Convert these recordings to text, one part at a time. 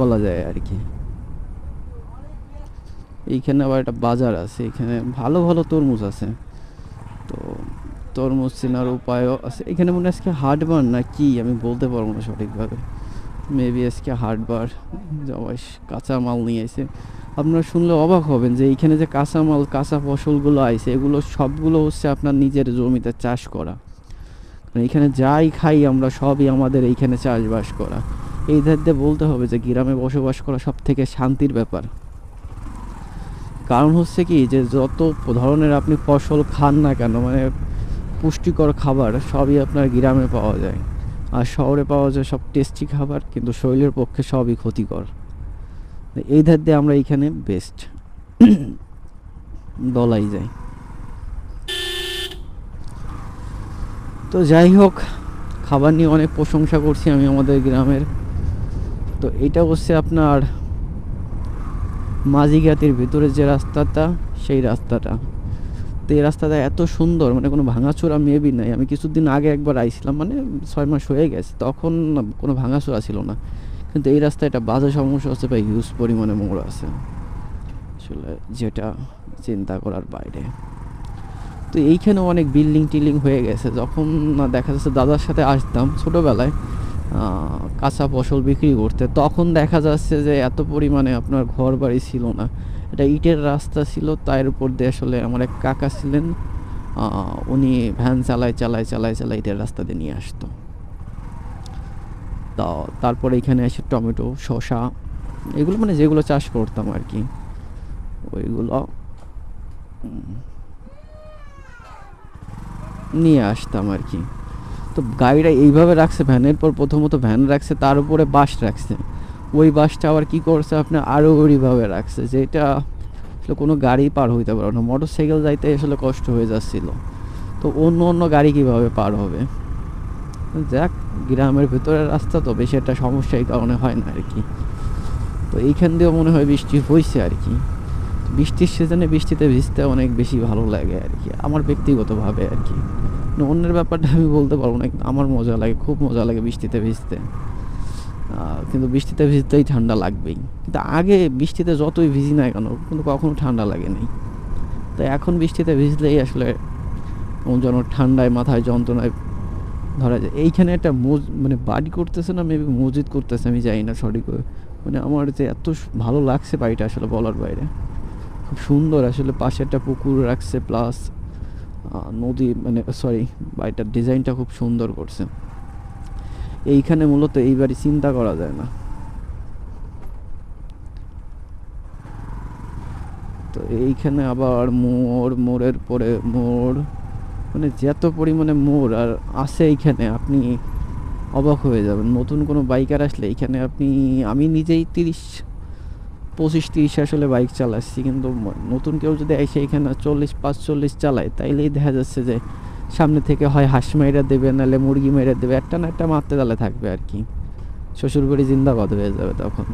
বলা যায় আর কি। এইখানে আবার একটা বাজার আছে, এখানে ভালো ভালো তরমুজ আছে। তো তরমুজ চেনার উপায়ও আছে। এখানে মনে আজকে হাটবার না কি, আমি বলতে পারব না সঠিকভাবে। মেবি আজকে হাটবার জবাই কাঁচা মাল নিয়ে এসে আপনারা শুনলে অবাক হবেন যে এইখানে যে কাঁচা মাল, কাঁচা ফসলগুলো আইছে, এগুলো সবগুলো হচ্ছে আপনার নিজের জমিতে চাষ করা। এখানে যাই খাই আমরা, সবই আমাদের এইখানে চাষবাস করা। এই ধার দিয়ে বলতে হবে যে গ্রামে বসবাস করা সব থেকে শান্তির ব্যাপার। কারণ হচ্ছে কি যে যত ধরনের আপনি ফসল খান না কেন মানে পুষ্টিকর খাবার সবই আপনার গ্রামে পাওয়া যায়। আর শহরে পাওয়া যায় সব টেস্টি খাবার, কিন্তু শরীরের পক্ষে সবই ক্ষতিকর। এই ধার দিয়ে আমরা এইখানে বেস্ট বলাই যায় তো যাই হোক, খাবার নিয়ে অনেক প্রশংসা করছি আমি আমাদের গ্রামের তো এটা হচ্ছে আপনার মাঝিঘাটের ভিতরে যে রাস্তাটা, সেই রাস্তাটা। তো এই রাস্তাটা এত সুন্দর মানে কোনো ভাঙাচোরা মেবি নাই। আমি কিছুদিন আগে একবার আইছিলাম মানে ছয় মাস হয়ে গেছে। তখন কোনো ভাঙাচোরা ছিল না। কিন্তু এই রাস্তায় একটা বাজে সমস্যা হচ্ছে বা হিউজ পরিমাণে মোড় আছে। আসলে যেটা চিন্তা করার বাইরে। তো এইখানে অনেক বিল্ডিং টিল্ডিং হয়ে গেছে। যখন দেখা যাচ্ছে, দাদার সাথে আসতাম ছোটোবেলায়। কাঁচা ফসল বিক্রি করতে, তখন দেখা যাচ্ছে যে এত পরিমাণে আপনার ঘর বাড়ি ছিল না। এটা ইটের রাস্তা ছিল, তার উপর দিয়ে আসলে আমার এক কাকা ছিলেন উনি ভ্যান চালায় চালায় চালায় চালায় ইটের রাস্তা দিয়ে নিয়ে আসতো। তো তারপরে এখানে এসে টমেটো, শসা, এগুলো মানে যেগুলো চাষ করতাম আর কি, ওইগুলো নিয়ে আসতাম আর কি। তো গাড়িটা এইভাবে রাখছে ভ্যানের পর প্রথমত ভ্যান রাখছে, তার উপরে বাস রাখছে। ওই বাসটা আবার কি করছে, আপনি আরও ওইভাবে রাখছে যেটা আসলে কোনো গাড়ি পার হইতে পারবে না। মোটর সাইকেল যাইতে আসলে কষ্ট হয়ে যাচ্ছিল। তো অন্য অন্য গাড়ি কীভাবে পার হবে? যাক, গ্রামের ভেতরের রাস্তা তো, বেশি একটা সমস্যা এই কারণে হয় না আর কি তো এইখান দিয়েও মনে হয় বৃষ্টি হয়েছে আর কি বৃষ্টির সিজনে বৃষ্টিতে ভিজতে অনেক বেশি ভালো লাগে আর কি আমার ব্যক্তিগতভাবে আর কি অন্যের ব্যাপারটা আমি বলতে পারব না, কিন্তু আমার মজা লাগে, খুব মজা লাগে বৃষ্টিতে ভিজতে। কিন্তু বৃষ্টিতে ভিজতেই ঠান্ডা লাগবেই। কিন্তু আগে বৃষ্টিতে যতই ভিজি না কেন, কিন্তু কখনো ঠান্ডা লাগেনি। তো এখন বৃষ্টিতে ভিজলেই আসলে যেন ঠান্ডায়, মাথায় যন্ত্রণায় ধরা যায়। এইখানে একটা মজ মানে বাড়ি করতেছে না মেবি মসজিদ করতেছে, আমি জানি না সঠিক মানে আমার যে এত ভালো লাগছে বাড়িটা আসলে বলার বাইরে। খুব সুন্দর আসলে পাশে একটা পুকুর রাখছে প্লাস নদী মানে সরি বাড়িটার ডিজাইনটা খুব সুন্দর করছে। এইখানে মূলত এই বাড়ি চিন্তা করা যায় না। তো এইখানে আবার মোড়, মোড়ের পরে মোড় মানে যত পরিমাণে মোড় আর আছে এইখানে, আপনি অবাক হয়ে যাবেন। নতুন কোনো বাইকার আসলে এইখানে আপনি, আমি নিজেই তিরিশ পঁচিশ, তিরিশ আসলে বাইক চালাচ্ছি, কিন্তু নতুন কেউ যদি এসে এখানে চল্লিশ, পাঁচচল্লিশ চালায়, তাইলেই দেখা যাচ্ছে যে সামনে থেকে হয় হাঁস মাইরা দেবে, নাহলে মুরগি মেরে দেবে, একটা না একটা মারতে তালে থাকবে আর কি। শ্বশুরবাড়ি জিন্দাবাদ হয়ে যাবে তখন।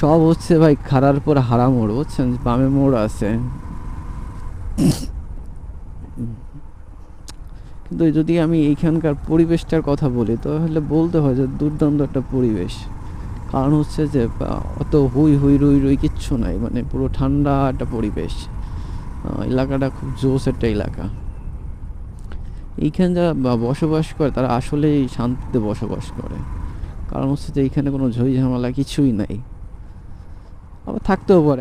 সব হচ্ছে ভাই খারার পর হারা মোড় বুঝছেন? বামে মোড় আছে। কিন্তু যদি আমি এইখানকার পরিবেশটার কথা বলি, তাহলে বলতে হয় যে দুর্দান্ত একটা পরিবেশ। কারণ হচ্ছে যে অত হুই হুই রুই রুই কিচ্ছু নাই মানে পুরো ঠান্ডা একটা পরিবেশ। এলাকাটা খুব জোস একটা এলাকা। এইখানে যারা বসবাস করে, তারা আসলেই শান্তিতে বসবাস করে। কারণ হচ্ছে যে, এইখানে কোনো ঝই ঝামেলা কিছুই নাই। আবার থাকতেও পারে।